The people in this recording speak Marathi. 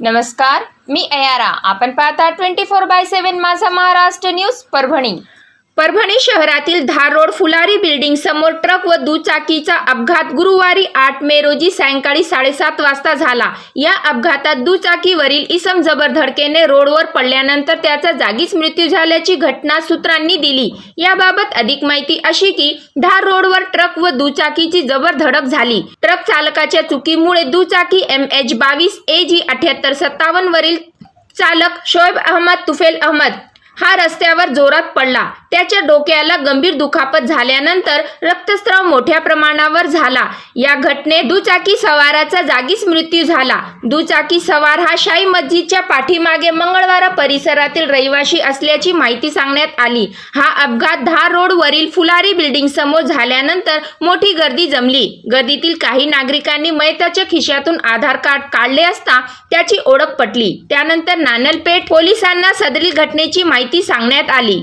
नमस्कार मी अयारा. आपण पाहता ट्वेंटी फोर बाय सेवन माझा महाराष्ट्र न्यूज परभणी. परभणी शहरातील धार रोड फुलारी बिल्डिंग समोर ट्रक व दुचाकीचा अपघात गुरुवारी आठ मे रोजी सायंकाळी साडेसात वाजता झाला. या अपघातात दुचाकीवरील इसम जबर धडकेने रोडवर पडल्यानंतर त्याचा जागीच मृत्यू झाल्याची घटना सूत्रांनी दिली. याबाबत अधिक माहिती अशी की धार रोडवर ट्रक व दुचाकीची जबर धडक झाली. ट्रक चालकाच्या चुकीमुळे दुचाकी एम एच बावीस ए जी अठ्याहत्तर सत्तावन्न वरील चालक शोएब अहमद तुफेल अहमद हा रस्त्यावर जोरात पडला. त्याच्या डोक्याला गंभीर दुखापत झाल्यानंतर रक्तस्राव मोठ्या प्रमाणावर झाला. या घटनेत दुचाकी सवाराचा जागीच मृत्यू झाला. दुचाकी सवार हा शाही मस्जिदच्या पाठीमागे मंगळवारा परिसरातील रहिवाशी असल्याची माहिती सांगण्यात आली. हा अपघात धार रोडवरील फुलारी बिल्डिंग समोर झाल्यानंतर मोठी गर्दी जमली. गर्दीतील काही नागरिकांनी मयताच्या खिशातून आधार कार्ड काढले असता त्याची ओळख पटली. त्यानंतर नानलपेठ पोलिसांना सदरील घटनेची माहिती सांगण्यात आली.